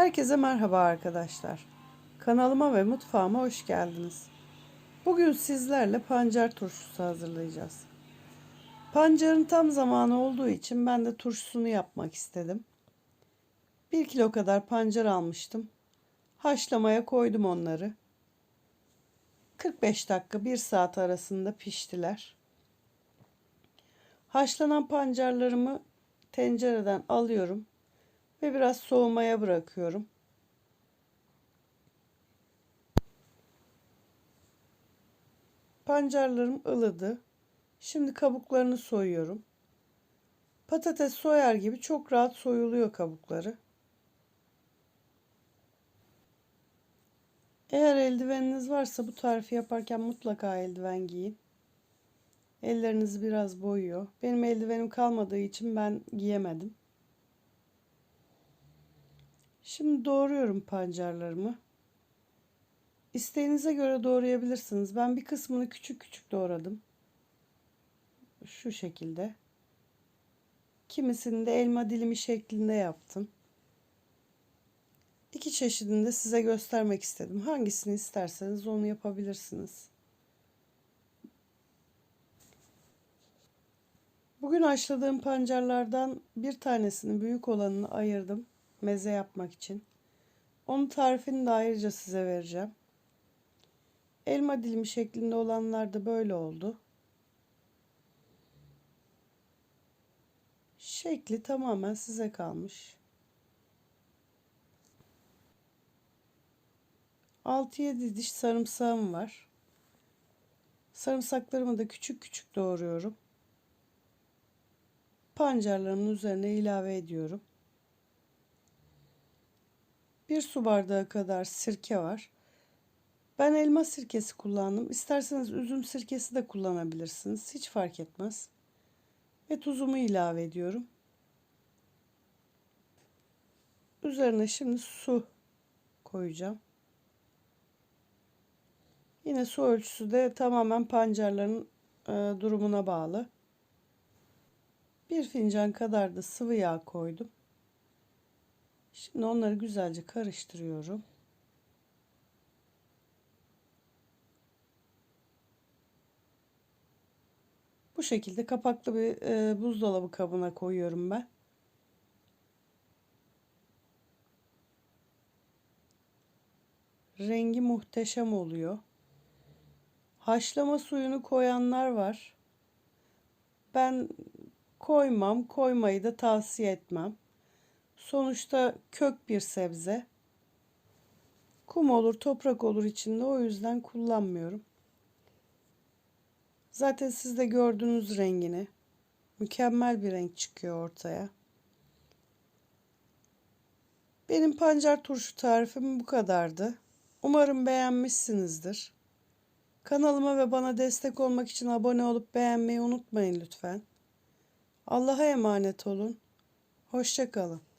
Herkese merhaba arkadaşlar. Kanalıma ve mutfağıma hoş geldiniz. Bugün sizlerle pancar turşusu hazırlayacağız. Pancarın tam zamanı olduğu için ben de turşusunu yapmak istedim. 1 kilo kadar pancar almıştım. Haşlamaya koydum onları. 45 dakika 1 saat arasında piştiler. Haşlanan pancarlarımı tencereden alıyorum ve biraz soğumaya bırakıyorum. Pancarlarım ılıdı. Şimdi kabuklarını soyuyorum. Patates soyar gibi çok rahat soyuluyor kabukları. Eğer eldiveniniz varsa bu tarifi yaparken mutlaka eldiven giyin. Ellerinizi biraz boyuyor. Benim eldivenim kalmadığı için ben giyemedim. Şimdi doğruyorum pancarlarımı. İsteğinize göre doğrayabilirsiniz. Ben bir kısmını küçük küçük doğradım. Şu şekilde. Kimisini de elma dilimi şeklinde yaptım. İki çeşidini de size göstermek istedim. Hangisini isterseniz onu yapabilirsiniz. Bugün haşladığım pancarlardan bir tanesini büyük olanını ayırdım meze yapmak için. Onun tarifini de ayrıca size vereceğim. Elma dilimi şeklinde olanlar da böyle oldu. Şekli tamamen size kalmış. 6-7 diş sarımsağım var. Sarımsaklarımı da küçük küçük doğruyorum. Pancarlarımın üzerine ilave ediyorum. Bir su bardağı kadar sirke var. Ben elma sirkesi kullandım. İsterseniz üzüm sirkesi de kullanabilirsiniz. Hiç fark etmez. Ve tuzumu ilave ediyorum. Üzerine şimdi su koyacağım. Yine su ölçüsü de tamamen pancarların e, durumuna bağlı. Bir fincan kadar da sıvı yağ koydum. Şimdi onları güzelce karıştırıyorum. Bu şekilde kapaklı bir e, buzdolabı kabına koyuyorum ben. Rengi muhteşem oluyor. Haşlama suyunu koyanlar var. Ben koymam, koymayı da tavsiye etmem. Sonuçta kök bir sebze. Kum olur, toprak olur içinde. O yüzden kullanmıyorum. Zaten siz de gördüğünüz rengini. Mükemmel bir renk çıkıyor ortaya. Benim pancar turşu tarifim bu kadardı. Umarım beğenmişsinizdir. Kanalıma ve bana destek olmak için abone olup beğenmeyi unutmayın lütfen. Allah'a emanet olun. Hoşçakalın.